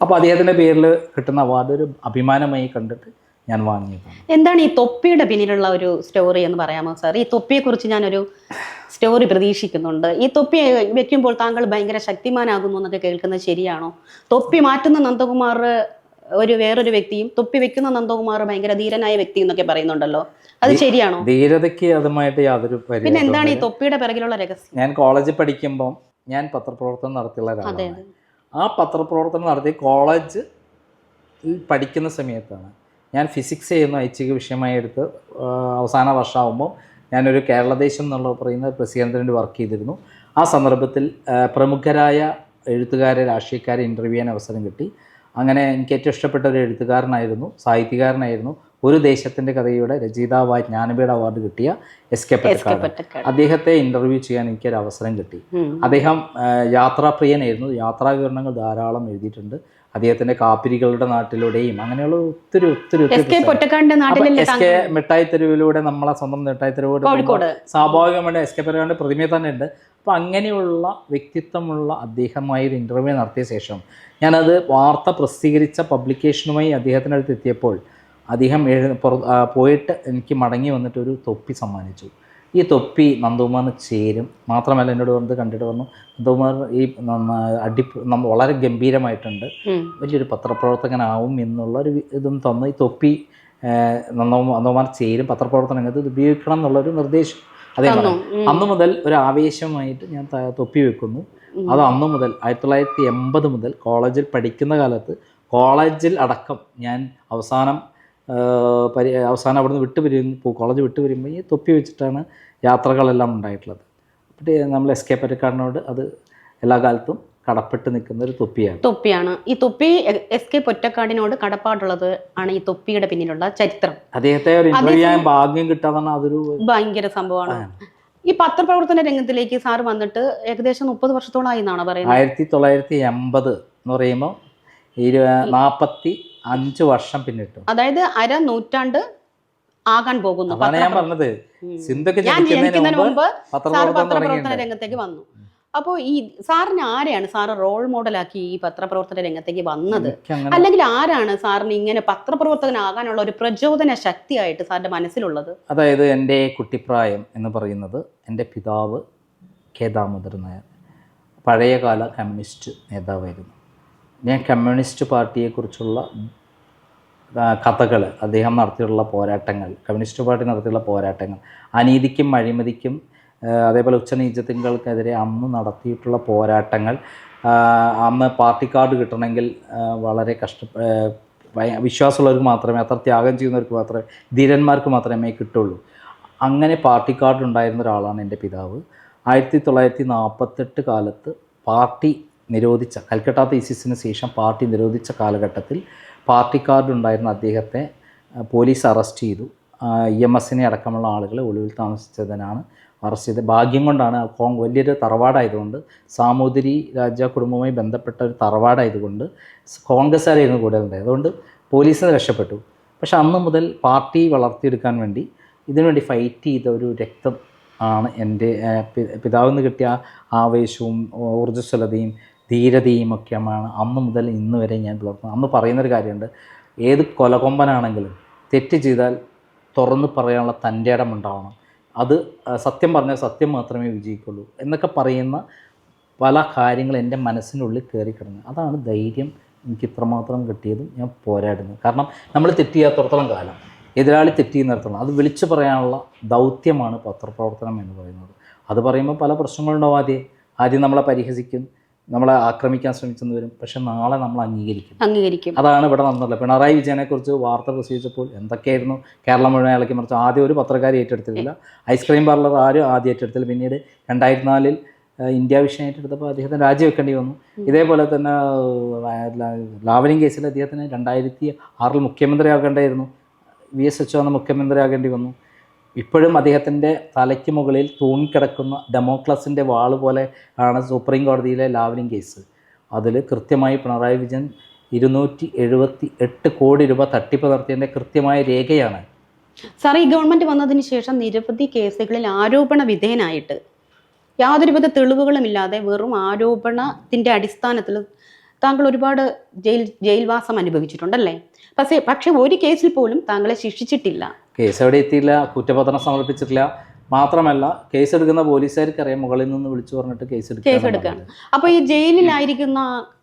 S1: അപ്പോൾ അദ്ദേഹത്തിന്റെ പേരിൽ കിട്ടുന്ന അവാർഡ് ഒരു അഭിമാനമായി കണ്ടിട്ട് ഞാൻ വാങ്ങിയത്
S2: എന്താണ് ഈ തൊപ്പിയുടെ പിന്നിലുള്ള ഒരു സ്റ്റോറി എന്ന് പറയാമോ സാർ ഈ തൊപ്പിയെ കുറിച്ച് ഞാനൊരു സ്റ്റോറി പ്രതീക്ഷിക്കുന്നുണ്ട്. ഈ തൊപ്പി വെക്കുമ്പോൾ താങ്കൾ ഭയങ്കര ശക്തിമാനാകുന്നു എന്നൊക്കെ കേൾക്കുന്നത് ശരിയാണോ? തൊപ്പി മാറ്റുന്ന നന്ദകുമാർ ഒരു വേറൊരു വ്യക്തിയും തൊപ്പി വെക്കുന്ന നന്ദകുമാർ ഭയങ്കര ധീരനായ വ്യക്തി എന്നൊക്കെ പറയുന്നുണ്ടല്ലോ. അത് ശരിയാണോ?
S1: ധീരതയ്ക്ക് അതുമായിട്ട് യാതൊരു
S2: പിന്നെ എന്താണ് ഈ തൊപ്പിയുടെ പിറകിലുള്ള രഹസ്യം?
S1: ഞാൻ കോളേജിൽ പഠിക്കുമ്പോൾ ഞാൻ പത്രപ്രവർത്തനം നടത്തിയുള്ള ഒരാളാണ്. ആ പത്രപ്രവർത്തനം നടത്തി കോളേജ് പഠിക്കുന്ന സമയത്താണ് ഞാൻ ഫിസിക്സ് ചെയ്യുന്ന ഐച്ഛിക വിഷയമായി എടുത്ത് അവസാന വർഷമാകുമ്പോൾ ഞാനൊരു കേരളദേശം എന്നുള്ള പറയുന്ന പ്രസിഡന്റിന് വർക്ക് ചെയ്തിരുന്നു. ആ സന്ദർഭത്തിൽ പ്രമുഖരായ എഴുത്തുകാരെ രാഷ്ട്രീയക്കാരെ ഇന്റർവ്യൂ ചെയ്യാൻ അവസരം കിട്ടി. അങ്ങനെ എനിക്ക് ഏറ്റവും ഇഷ്ടപ്പെട്ട ഒരു എഴുത്തുകാരനായിരുന്നു സാഹിത്യകാരനായിരുന്നു. ഒരു ദേശത്തിന്റെ കഥയുടെ രചയിതാവായി ജ്ഞാനപീഠ അവാർഡ് കിട്ടിയ എസ് കെ പൊറ്റക്കാട് അദ്ദേഹത്തെ ഇന്റർവ്യൂ ചെയ്യാൻ എനിക്കൊരു അവസരം കിട്ടി. അദ്ദേഹം യാത്രാപ്രിയനായിരുന്നു. യാത്രാ വിവരണങ്ങൾ ധാരാളം എഴുതിയിട്ടുണ്ട്. അദ്ദേഹത്തിന്റെ കാപ്പിരികളുടെ നാട്ടിലൂടെയും അങ്ങനെയുള്ള ഒത്തിരി ഒത്തിരി
S2: എസ് കെ
S1: മിഠായി തെരുവിലൂടെ നമ്മളെ സ്വന്തം മിഠായി തെരുവിലൂടെ സ്വാഭാവികമായിട്ട് എസ് കെ പെരുമാണ്ട് പ്രതിമയെ തന്നെ ഉണ്ട് അപ്പോൾ അങ്ങനെയുള്ള വ്യക്തിത്വമുള്ള അദ്ദേഹമായി ഒരു ഇന്റർവ്യൂ നടത്തിയ ശേഷം ഞാനത് വാർത്ത പ്രസിദ്ധീകരിച്ച പബ്ലിക്കേഷനുമായി അദ്ദേഹത്തിന്റെ അടുത്ത് എത്തിയപ്പോൾ അദ്ദേഹം പുറ- പോയിട്ട് എനിക്ക് മടങ്ങി വന്നിട്ട് ഒരു തൊപ്പി സമ്മാനിച്ചു. ഈ തൊപ്പി നന്ദകുമാറിന് ചേരും. മാത്രമല്ല എന്നോട് വന്നത് കണ്ടിട്ട് വന്നു. നന്ദകുമാർ ഈ അടി വളരെ ഗംഭീരമായിട്ടുണ്ട്. വലിയൊരു പത്രപ്രവർത്തകനാവും എന്നുള്ള ഒരു ഇതും തന്നു. ഈ തൊപ്പി നന്ദകുമാർ ചേരും പത്രപ്രവർത്തന രംഗത്ത് ഇത് ഉപയോഗിക്കണം എന്നുള്ളൊരു നിർദ്ദേശം അതേ. അന്ന് മുതൽ ഒരു ആവേശമായിട്ട് ഞാൻ തൊപ്പി വെക്കുന്നു. അത് അന്ന് മുതൽ ആയിരത്തി തൊള്ളായിരത്തി എൺപത് മുതൽ കോളേജിൽ പഠിക്കുന്ന കാലത്ത് കോളേജിൽ അടക്കം ഞാൻ അവസാനം പരി അവസാനം അവിടുന്ന് വിട്ടു പിരിയുന്നു കോളേജ് വിട്ടു വരുമ്പോൾ ഈ തൊപ്പി വെച്ചിട്ടാണ് യാത്രകളെല്ലാം ഉണ്ടായിട്ടുള്ളത്. അപ്പോൾ നമ്മൾ എസ് കെ പൊറ്റക്കാടിനോട് അത് എല്ലാ കാലത്തും കടപ്പെട്ട് നിൽക്കുന്ന ഒരു തൊപ്പിയാണ്.
S2: തൊപ്പിയാണ്. ഈ തൊപ്പി എസ് കെ പൊറ്റക്കാടിനോട് കടപ്പാടുള്ളത് ആണ് ഈ തൊപ്പിയുടെ പിന്നിലുള്ള ചരിത്രം.
S1: അദ്ദേഹത്തെ ഒരു ഇന്റർവ്യൂ ചെയ്യാൻ ഭാഗ്യം കിട്ടാതാണ് അതൊരു
S2: ഭയങ്കര സംഭവമാണ്. ഈ പത്രപ്രവർത്തന രംഗത്തിലേക്ക് സാർ വന്നിട്ട് ഏകദേശം മുപ്പത് വർഷത്തോളമായി എന്നാണ് പറയുന്നത്?
S1: ആയിരത്തി തൊള്ളായിരത്തി എൺപത് എന്ന് പറയുമ്പോൾ നാൽപ്പത്തി അഞ്ച് വർഷം പിന്നിട്ടു
S2: അതായത് അര നൂറ്റാണ്ട് ആകാൻ പോകുന്നു.
S1: അതാണ് ഞാൻ പറഞ്ഞത്. സിന്ധുക്ക് ജനിക്കുന്നതിന് മുമ്പ് പത്രപ്രവർത്തന
S2: രംഗത്തേക്ക് വന്നു. അപ്പോൾ ഈ സാറിന് ആരെയാണ് സാറ് റോൾ മോഡലാക്കി ഈ പത്രപ്രവർത്തന രംഗത്തേക്ക് വന്നത്? അല്ലെങ്കിൽ ആരാണ് സാറിന് ഇങ്ങനെ പത്രപ്രവർത്തകനാകാനുള്ള ഒരു പ്രചോദന ശക്തിയായിട്ട് സാറിന്റെ മനസ്സിലുള്ളത്?
S1: അതായത് എന്റെ കുട്ടിപ്രായം എന്ന് പറയുന്നത് എന്റെ പിതാവ് കെ ദാമോദർ നായർ. പഴയകാല കമ്മ്യൂണിസ്റ്റ് നേതാവായിരുന്നു. ഞാൻ കമ്മ്യൂണിസ്റ്റ് പാർട്ടിയെക്കുറിച്ചുള്ള കഥകൾ അദ്ദേഹം നടത്തിയിട്ടുള്ള പോരാട്ടങ്ങൾ കമ്മ്യൂണിസ്റ്റ് പാർട്ടി നടത്തിയുള്ള പോരാട്ടങ്ങൾ അനീതിക്കും അഴിമതിക്കും അതേപോലെ ഉച്ചനീചത്വങ്ങൾക്കെതിരെ അന്ന് നടത്തിയിട്ടുള്ള പോരാട്ടങ്ങൾ അന്ന് പാർട്ടി കാർഡ് കിട്ടണമെങ്കിൽ വളരെ കഷ്ട വിശ്വാസമുള്ളവർക്ക് മാത്രമേ അത്ര ത്യാഗം ചെയ്യുന്നവർക്ക് മാത്രമേ ധീരന്മാർക്ക് മാത്രമേ കിട്ടുള്ളൂ. അങ്ങനെ പാർട്ടി കാർഡ് ഉണ്ടായിരുന്ന ഒരാളാണ് എന്റെ പിതാവ്. ആയിരത്തി തൊള്ളായിരത്തി നാൽപ്പത്തെട്ട് കാലത്ത് പാർട്ടി നിരോധിച്ച കൽക്കട്ട തീസിസിന് ശേഷം പാർട്ടി നിരോധിച്ച കാലഘട്ടത്തിൽ പാർട്ടി കാർഡ് ഉണ്ടായിരുന്ന അദ്ദേഹത്തെ പോലീസ് അറസ്റ്റ് ചെയ്തു. ഇ എം എസിനെ അടക്കമുള്ള ആളുകളെ ഒളിവിൽ താമസിച്ചതിനാണ് അറസ്റ്റ് ചെയ്തത്. ഭാഗ്യം കൊണ്ടാണ് കോങ് വലിയൊരു തറവാടായതുകൊണ്ട് സാമൂതിരി രാജ കുടുംബവുമായി ബന്ധപ്പെട്ട ഒരു തറവാടായതുകൊണ്ട് കോൺഗ്രസ്സുകാരായിരുന്നു കൂടെ ഉണ്ടായത്. അതുകൊണ്ട് പോലീസിന് രക്ഷപ്പെട്ടു. പക്ഷേ അന്ന് മുതൽ പാർട്ടി വളർത്തിയെടുക്കാൻ വേണ്ടി ഇതിനുവേണ്ടി ഫൈറ്റ് ചെയ്ത ഒരു രക്തം ആണ് എന്റെ പിതാവിൽ നിന്ന് കിട്ടിയ ആവേശവും ഊർജസ്വലതയും ധീരതയും ഒക്കെയാണ് അന്ന് മുതൽ ഇന്ന് വരെ ഞാൻ പുലർത്തുന്നത്. അന്ന് പറയുന്നൊരു കാര്യമുണ്ട്. ഏത് കൊലകൊമ്പനാണെങ്കിലും തെറ്റ് ചെയ്താൽ തുറന്ന് പറയാനുള്ള തന്റെ ഇടം ഉണ്ടാവണം. അത് സത്യം പറഞ്ഞാൽ സത്യം മാത്രമേ വിജയിക്കുള്ളൂ എന്നൊക്കെ പറയുന്ന പല കാര്യങ്ങൾ എന്റെ മനസ്സിനുള്ളിൽ കയറി കിടന്നു അതാണ് ധൈര്യം എനിക്ക് ഇത്രമാത്രം കിട്ടിയതും ഞാൻ പോരാടുന്നത്. കാരണം നമ്മൾ തെറ്റ് ചെയ്യാത്തടത്തോളം കാലം എതിരാളി തെറ്റ് ചെയ്യുന്നിടത്തോളം അത് വിളിച്ചു പറയാനുള്ള ദൗത്യമാണ് പത്രപ്രവർത്തനം എന്ന് പറയുന്നത്. അത് പറയുമ്പോൾ പല പ്രശ്നങ്ങളുണ്ടാവും ആദ്യം. ആദ്യം നമ്മളെ പരിഹസിക്കും നമ്മളെ ആക്രമിക്കാൻ ശ്രമിച്ചെന്ന് വരും പക്ഷെ നാളെ നമ്മൾ അംഗീകരിക്കും.
S2: അംഗീകരിക്കും.
S1: അതാണ് ഇവിടെ നടന്നത് പിണറായി വിജയനെ കുറിച്ച് വാർത്ത പ്രസിദ്ധിച്ചപ്പോൾ എന്തൊക്കെയായിരുന്നു? കേരളം മുഴുവൻ ഇളക്കി മറിച്ച് ആദ്യം ഒരു പത്രക്കാരി ഏറ്റെടുത്തിട്ടില്ല. ഐസ്ക്രീം പാർലർ ആരും ആദ്യം ഏറ്റെടുത്തില്ല. പിന്നീട് രണ്ടായിരത്തി നാലിൽ ഇന്ത്യ വിഷയം ഏറ്റെടുത്തപ്പോൾ അദ്ദേഹത്തിന് രാജിവെക്കേണ്ടി വന്നു. ഇതേപോലെ തന്നെ ലാവലിംഗ് കേസിൽ അദ്ദേഹത്തിന് രണ്ടായിരത്തി ആറിൽ മുഖ്യമന്ത്രിയാകേണ്ടായിരുന്നു. വി എസ് എച്ച് മുഖ്യമന്ത്രിയാകേണ്ടി വന്നു. ഇപ്പോഴും അദ്ദേഹത്തിന്റെ തലയ്ക്ക് മുകളിൽ തൂങ്ങിക്കിടക്കുന്ന ഡെമോക്ലസിന്റെ വാൾ പോലെ ആണ് സുപ്രീം കോടതിയിലെ ലാവലിംഗ് കേസ്. അതിൽ കൃത്യമായി പിണറായി വിജയൻ ഇരുന്നൂറ്റി എഴുപത്തി എട്ട് കോടി രൂപ തട്ടിപ്പ് നടത്തിയതിന്റെ കൃത്യമായ രേഖയാണ്.
S2: സാർ ഈ ഗവൺമെന്റ് വന്നതിന് ശേഷം നിരവധി കേസുകളിൽ ആരോപണ വിധേയനായിട്ട് യാതൊരുവിധ തെളിവുകളും ഇല്ലാതെ വെറും ആരോപണത്തിന്റെ അടിസ്ഥാനത്തിൽ താങ്കൾ ഒരുപാട് ജയിൽ ജയിൽവാസം അനുഭവിച്ചിട്ടുണ്ടല്ലേ? പക്ഷേ പക്ഷേ ഒരു കേസിൽ പോലും താങ്കളെ ശിക്ഷിച്ചിട്ടില്ല.
S1: കേസ് എവിടെ എത്തിയില്ല കുറ്റപത്രം സമർപ്പിച്ചിട്ടില്ല. മാത്രമല്ല കേസ് എടുക്കുന്ന പോലീസുകാർക്ക് അറിയാം മുകളിൽ നിന്ന് വിളിച്ചു പറഞ്ഞിട്ട് കേസ്
S2: കേസ് എടുക്കുകയാണ് അപ്പോൾ ഈ ജയിലിലായിരിക്കുന്ന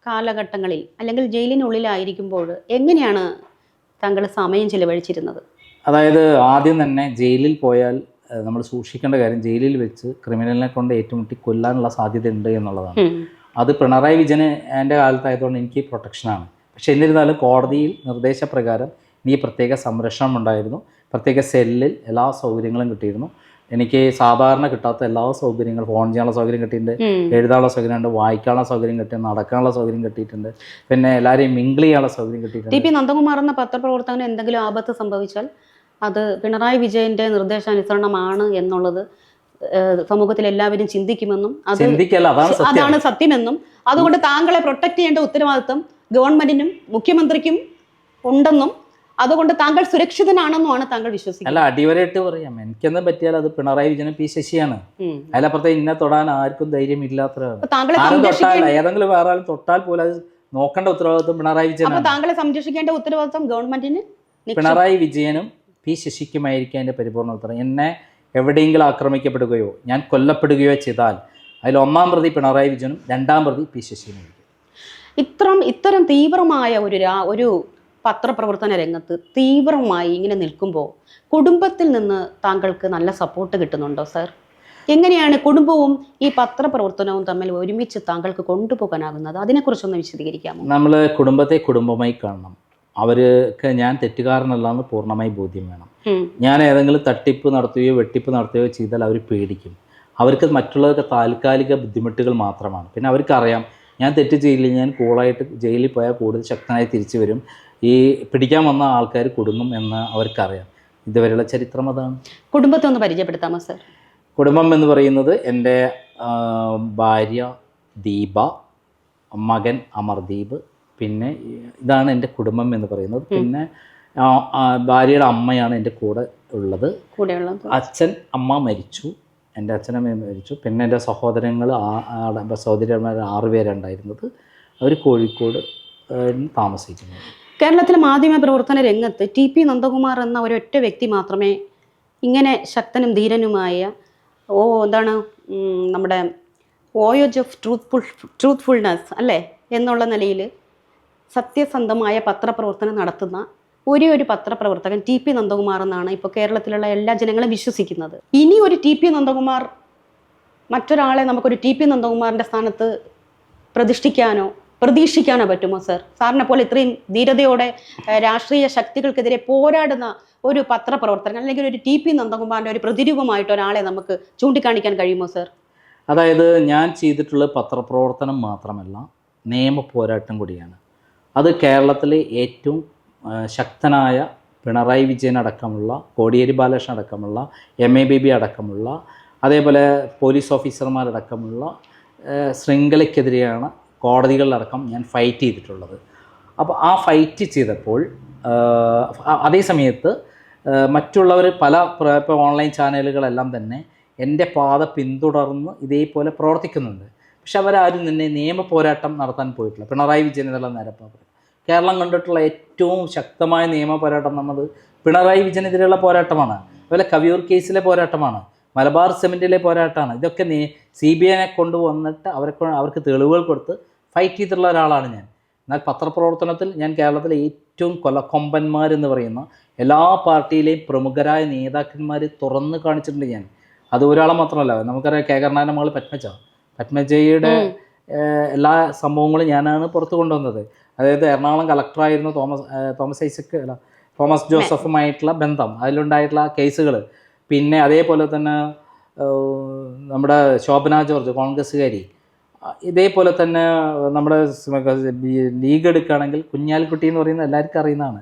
S2: കാലഘട്ടങ്ങളിൽ അല്ലെങ്കിൽ ജയിലിനുള്ളിലായിരിക്കുമ്പോൾ എങ്ങനെയാണ് താങ്കൾ സമയം ചിലവഴിച്ചിരുന്നത്?
S1: അതായത് ആദ്യം തന്നെ ജയിലിൽ പോയാൽ നമ്മൾ സൂക്ഷിക്കേണ്ട കാര്യം ജയിലിൽ വെച്ച് ക്രിമിനലിനെ കൊണ്ട് ഏറ്റുമുട്ടി കൊല്ലാനുള്ള സാധ്യത ഉണ്ട് എന്നുള്ളതാണ്. അത് പിണറായി വിജയന് എന്റെ കാലത്തായതുകൊണ്ട് എനിക്ക് പ്രൊട്ടക്ഷനാണ്. പക്ഷെ എന്നിരുന്നാലും കോടതിയിൽ നിർദ്ദേശപ്രകാരം നീ പ്രത്യേക സംരക്ഷണം ഉണ്ടായിരുന്നു. പ്രത്യേക സെല്ലിൽ എല്ലാ സൗകര്യങ്ങളും കിട്ടിയിരുന്നു. എനിക്ക് സാധാരണ കിട്ടാത്ത എല്ലാ സൗകര്യങ്ങളും ഫോൺ ചെയ്യാനുള്ള സൗകര്യം കിട്ടിയിട്ടുണ്ട്. എഴുതാനുള്ള സൗകര്യം ഉണ്ട് വായിക്കാനുള്ള സൗകര്യം കിട്ടിയിട്ടുണ്ട് നടക്കാനുള്ള സൗകര്യം കിട്ടിയിട്ടുണ്ട്. പിന്നെ എല്ലാവരെയും മിങ്കിൾ ചെയ്യാനുള്ള സൗകര്യം
S2: ടി
S1: കിട്ടിയിട്ടുണ്ട്
S2: പി നന്ദകുമാർ എന്ന പത്രപ്രവർത്തകന് എന്തെങ്കിലും ആപത്ത് സംഭവിച്ചാൽ അത് പിണറായി വിജയന്റെ നിർദ്ദേശാനുസരണമാണ് എന്നുള്ളത് സമൂഹത്തിൽ എല്ലാവരും ചിന്തിക്കുമെന്നും
S1: അതാണ്
S2: സത്യമെന്നും അതുകൊണ്ട് താങ്കളെ പ്രൊട്ടക്ട് ചെയ്യേണ്ട ഉത്തരവാദിത്വം ഗവൺമെന്റിനും മുഖ്യമന്ത്രിക്കും ഉണ്ടെന്നും അതുകൊണ്ട് താങ്കൾ സുരക്ഷിതനാണെന്നുമാണ് താങ്കൾ വിശ്വസിക്കുന്നത്.
S1: അല്ല അടിവരായിട്ട് പറയാം. എനിക്കെന്തും പറ്റിയാൽ അത് പിണറായി വിജയൻ പി ശശിയാണ്. അതിലപ്പുറത്തെ ഇന്നെ തൊടാൻ ആർക്കും ധൈര്യം ഇല്ലാത്ത തൊട്ടാൽ ഏതെങ്കിലും വേറെ ആളും തൊട്ടാൽ പോലും അത് നോക്കേണ്ട ഉത്തരവാദിത്വം പിണറായി വിജയൻ
S2: താങ്കളെ സംരക്ഷിക്കേണ്ട ഉത്തരവാദിത്വം ഗവൺമെന്റിന്?
S1: പിണറായി വിജയനും പി ശശിക്കുമായിരിക്കും അതിന്റെ പരിപൂർണ ഉത്തരം. എന്നെ എവിടെയെങ്കിലും ആക്രമിക്കപ്പെടുകയോ ഞാൻ കൊല്ലപ്പെടുകയോ ചെയ്താൽ അതിൽ ഒന്നാം പ്രതി പിണറായി വിജയനും രണ്ടാം പ്രതി പി ശശിയുമായിരിക്കും.
S2: ഇത്തരം ഇത്തരം തീവ്രമായ ഒരു ഒരു പത്രപ്രവർത്തന രംഗത്ത് തീവ്രമായി ഇങ്ങനെ നിൽക്കുമ്പോൾ കുടുംബത്തിൽ നിന്ന് താങ്കൾക്ക് നല്ല സപ്പോർട്ട് കിട്ടുന്നുണ്ടോ സാർ എങ്ങനെയാണ് കുടുംബവും ഈ പത്രപ്രവർത്തനവും തമ്മിൽ ഒരുമിച്ച് താങ്കൾക്ക് കൊണ്ടുപോകാനാകുന്നത്? അതിനെക്കുറിച്ചൊന്ന് വിശദീകരിക്കാമോ?
S1: നമ്മൾ കുടുംബത്തെ കുടുംബമായി കാണണം. അവർക്ക് ഞാൻ തെറ്റുകാരനല്ല എന്ന് പൂർണമായി ബോധ്യം വേണം. ഞാൻ ഏതെങ്കിലും തട്ടിപ്പ് നടത്തുകയോ വെട്ടിപ്പ് നടത്തുകയോ ചെയ്താൽ അവർ പേടിക്കും. അവർക്ക് മറ്റുള്ളവർക്ക് താൽക്കാലിക ബുദ്ധിമുട്ടുകൾ മാത്രമാണ്. പിന്നെ അവർക്കറിയാം ഞാൻ തെറ്റ് ചെയ്യില്ല ഞാൻ കൂളായിട്ട് ജയിലിൽ പോയാൽ കൂടുതൽ ശക്തനായി തിരിച്ചു വരും. ഈ പിടിക്കാൻ വന്ന ആൾക്കാർ കുടുങ്ങും എന്ന് അവർക്കറിയാം. ഇതുവരെയുള്ള ചരിത്രം അതാണ്.
S2: കുടുംബത്തെ ഒന്ന് പരിചയപ്പെടുത്താമോ സർ?
S1: കുടുംബം എന്ന് പറയുന്നത് എന്റെ ഭാര്യ ദീപ മകൻ അമർദീപ് പിന്നെ ഇതാണ് എന്റെ കുടുംബം എന്ന് പറയുന്നത്. പിന്നെ ഭാര്യയുടെ അമ്മയാണ് എന്റെ കൂടെ ഉള്ളത്. അച്ഛൻ അമ്മ മരിച്ചു. എന്റെ അച്ഛനമ്മ മരിച്ചു. പിന്നെ എന്റെ സഹോദരങ്ങൾ സഹോദരന്മാർ ആറ് പേരുണ്ടായിരുന്നത് അവർ കോഴിക്കോട് താമസിക്കുന്നത്.
S2: കേരളത്തിലെ മാധ്യമ പ്രവർത്തന രംഗത്ത് ടി പി നന്ദകുമാർ എന്ന ഒരൊറ്റ വ്യക്തി മാത്രമേ ഇങ്ങനെ ശക്തനും ധീരനുമായ ഓ എന്താണ് നമ്മുടെ വോയേജ് ഓഫ് ട്രൂത്ത്ഫുൾ ട്രൂത്ത്ഫുൾനെസ് അല്ലേ? എന്നുള്ള നിലയിൽ സത്യസന്ധമായ പത്രപ്രവർത്തനം നടത്തുന്ന ഒരേ ഒരു പത്രപ്രവർത്തകൻ ടി പി നന്ദകുമാർ എന്നാണ് ഇപ്പോൾ കേരളത്തിലുള്ള എല്ലാ ജനങ്ങളും വിശ്വസിക്കുന്നത്. ഇനി ഒരു ടി പി നന്ദകുമാർ മറ്റൊരാളെ നമുക്കൊരു ടി പി നന്ദകുമാറിന്റെ സ്ഥാനത്ത് പ്രതിഷ്ഠിക്കാനോ പ്രതീക്ഷിക്കാനോ പറ്റുമോ സർ സാറിനെ പോലെ ഇത്രയും ധീരതയോടെ രാഷ്ട്രീയ ശക്തികൾക്കെതിരെ പോരാടുന്ന ഒരു പത്രപ്രവർത്തകൻ അല്ലെങ്കിൽ ഒരു ടി പി നന്ദകുമാറിന്റെ ഒരു പ്രതിരൂപമായിട്ട് ഒരാളെ നമുക്ക് ചൂണ്ടിക്കാണിക്കാൻ കഴിയുമോ സർ
S1: അതായത് ഞാൻ ചെയ്തിട്ടുള്ള പത്രപ്രവർത്തനം മാത്രമല്ല നിയമ പോരാട്ടം കൂടിയാണ്. അത് കേരളത്തിലെ ഏറ്റവും ശക്തനായ പിണറായി വിജയൻ അടക്കമുള്ള കോടിയേരി ബാലകൃഷ്ണൻ അടക്കമുള്ള എം എ ബി ബി അടക്കമുള്ള അതേപോലെ പോലീസ് ഓഫീസർമാരടക്കമുള്ള ശൃംഖലയ്ക്കെതിരെയാണ് കോടതികളിലടക്കം ഞാൻ ഫൈറ്റ് ചെയ്തിട്ടുള്ളത്. അപ്പോൾ ആ ഫൈറ്റ് ചെയ്തപ്പോൾ അതേ സമയത്ത് മറ്റുള്ളവർ പല ഇപ്പോൾ ഓൺലൈൻ ചാനലുകളെല്ലാം തന്നെ എന്റെ പാത പിന്തുടർന്ന് ഇതേപോലെ പ്രവർത്തിക്കുന്നുണ്ട്. പക്ഷെ അവരാരും തന്നെ നിയമ പോരാട്ടം നടത്താൻ പോയിട്ടില്ല. പിണറായി വിജയൻ എന്നുള്ള നിരപ്പാ കേരളം കണ്ടിട്ടുള്ള ഏറ്റവും ശക്തമായ നിയമ പോരാട്ടം നമ്മൾ പിണറായി വിജയനെതിരെയുള്ള പോരാട്ടമാണ്. അതുപോലെ കവിയൂർ കേസിലെ പോരാട്ടമാണ്. മലബാർ സിമെന്റിലെ പോരാട്ടമാണ്. ഇതൊക്കെ സി ബി ഐനെ കൊണ്ടുവന്നിട്ട് അവരെ അവർക്ക് തെളിവുകൾ കൊടുത്ത് ഫൈറ്റ് ചെയ്തിട്ടുള്ള ഒരാളാണ് ഞാൻ. എന്നാൽ പത്രപ്രവർത്തനത്തിൽ ഞാൻ കേരളത്തിലെ ഏറ്റവും കൊലക്കൊമ്പന്മാരെന്ന് പറയുന്ന എല്ലാ പാർട്ടിയിലെയും പ്രമുഖരായ നേതാക്കന്മാർ തുറന്ന് കാണിച്ചിട്ടുണ്ട് ഞാൻ. അത് ഒരാളെ മാത്രമല്ല നമുക്കറിയാം കെ കരുണാകരന്റെ മകൾ പത്മജ. പത്മജയുടെ എല്ലാ സംഭവങ്ങളും ഞാനാണ് പുറത്തു കൊണ്ടുവന്നത്. അതായത് എറണാകുളം കളക്ടറായിരുന്നു തോമസ് തോമസ് ഐസക് അല്ല തോമസ് ജോസഫുമായിട്ടുള്ള ബന്ധം. അതിലുണ്ടായിട്ടുള്ള കേസുകൾ പിന്നെ അതേപോലെ തന്നെ നമ്മുടെ ശോഭന ജോർജ് കോൺഗ്രസ്സുകാരി. ഇതേപോലെ തന്നെ നമ്മുടെ ലീഗ് എടുക്കുകയാണെങ്കിൽ കുഞ്ഞാലിക്കുട്ടി എന്ന് പറയുന്നത് എല്ലാവർക്കും അറിയുന്നതാണ്.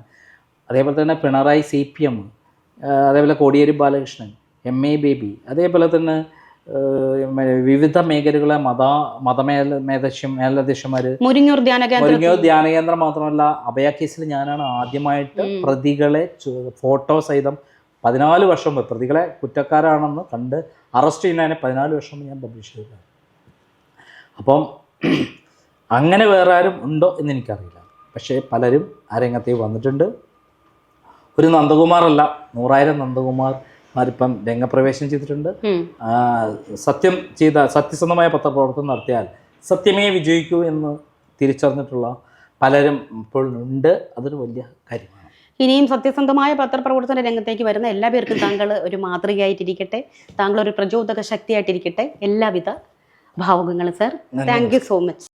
S1: അതേപോലെ തന്നെ പിണറായി സി പി എം അതേപോലെ Kodiyeri Balakrishnan M A Baby അതേപോലെ തന്നെ വിവിധ മേഖലകളെ മത മതമേല മേധശ്യം മേലധ്യക്ഷന്മാർ
S2: മുരിങ്ങൂർ കേന്ദ്രം
S1: ധ്യാന കേന്ദ്രം മാത്രമല്ല അഭയ കേസിൽ ഞാനാണ് ആദ്യമായിട്ട് പ്രതികളെ ഫോട്ടോ സഹിതം പതിനാല് വർഷം പ്രതികളെ കുറ്റക്കാരാണെന്ന് കണ്ട് അറസ്റ്റ് ചെയ്യുന്നതിന് പതിനാല് വർഷം ഞാൻ പബ്ലിഷ് ചെയ്തതാണ്. അപ്പം അങ്ങനെ വേറെ ആരും ഉണ്ടോ എന്ന് എനിക്കറിയില്ല. പക്ഷേ പലരും ആ രംഗത്തേക്ക് വന്നിട്ടുണ്ട്. ഒരു നന്ദകുമാറല്ല നൂറായിരം നന്ദകുമാർമാരിപ്പം രംഗപ്രവേശനം ചെയ്തിട്ടുണ്ട്. സത്യം ചെയ്ത സത്യസന്ധമായ പത്രപ്രവർത്തനം നടത്തിയാൽ സത്യമേ വിജയിക്കൂ എന്ന് തിരിച്ചറിഞ്ഞിട്ടുള്ള പലരും ഇപ്പോഴും ഉണ്ട്. അതൊരു വലിയ കാര്യമാണ്.
S2: ഇനിയും സത്യസന്ധമായ പത്രപ്രവർത്തന രംഗത്തേക്ക് വരുന്ന എല്ലാ പേർക്കും താങ്കൾ ഒരു മാതൃകയായിട്ടിരിക്കട്ടെ. താങ്കൾ ഒരു പ്രചോദക ശക്തിയായിട്ടിരിക്കട്ടെ. എല്ലാവിധ ഭാവുകങ്ങളും sir. Thank you so much.